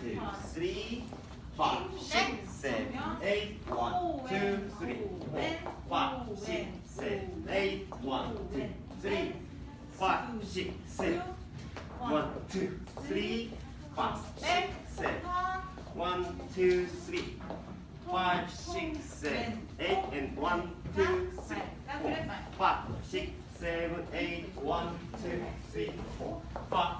three, five, six, seven, eight, one, two, three, four, five, six, seven, eight, one, two, three, five, six, seven, one, two, three, five, six, seven, one, two, three, five, six, seven, eight, and one, two, three, four, five, six, seven, eight, one, two, three, four, five,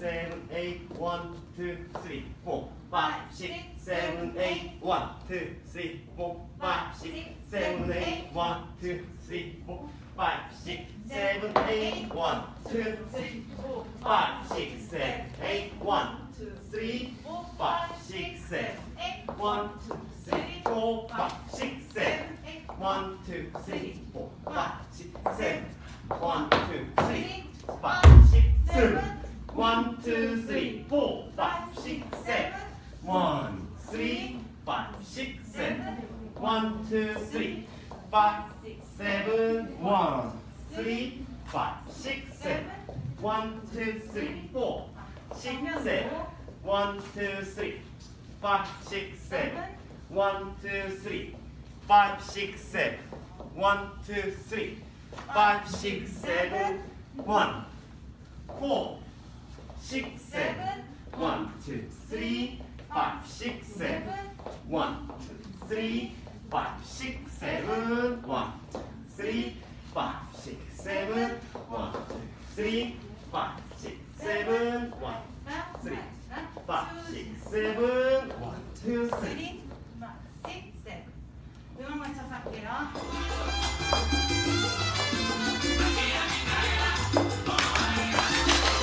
seven, eight, one, two, three, four, five, six, seven, eight, one, two, three, four, five, six, seven, eight, one, two, three, four, five, six, seven, eight, one, two, three, four, five, six, seven, eight, one, two, three, four, five, six, seven, eight, one, two, three, four, five, six, seven, eight, one, two, three, four, five, six, seven, one, two, three, five, six, seven, one, two, three, four, five, six, seven, one, three, five, six, seven, one, two, three, five, seven, one, three, five, six, seven, one, two, three, four, six, seven, one, two, three, five, six, seven, one, two, three, five, six, seven, one, two, three, five, six, seven, one, four, six, seven. One, two, three, five, six, seven. One, two, three, five, six, seven. One, two, three, five, six, seven. One, two, three, five, six, seven. One, three, five, six, seven. One, two, three. 음악 맞춰서 할게요.